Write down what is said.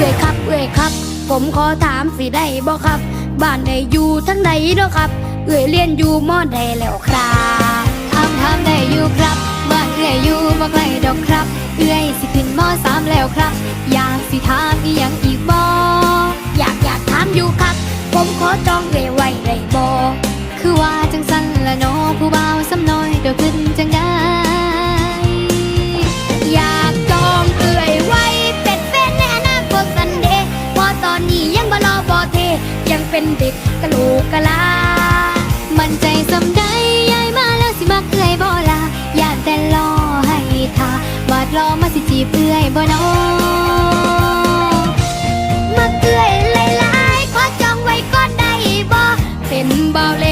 เอ่ยครับเอ่ยครับ ผมขอถามสิได้บ่ครับ บ้านไหนอยู่ทั้งไหนเนาะครับ เอ่ยเรียนอยู่มอใดแล้วครับถามถามได้อยู่ครับ บ้านเอื้อยอยู่บ่ไกลดอกครับ เอื้อยสิขึ้นมอสามแล้วครับ อยากสิถามอีหยังอีกบ่อยากอยากถามอยู่ครับ ผมขอจองเอ่ยไว้ได้บ่็นเด็กกะโหลกกะลา มันใจสำได้ยายมาแล้วสิมักเอื่อยบ่ลาอยากแต่รอให้ทาบาดรอมาสิจีบเอื่อยบ่นอมักลื่อยหลายๆขอจองไว้ก่อนได้บ่เป็นเบาเล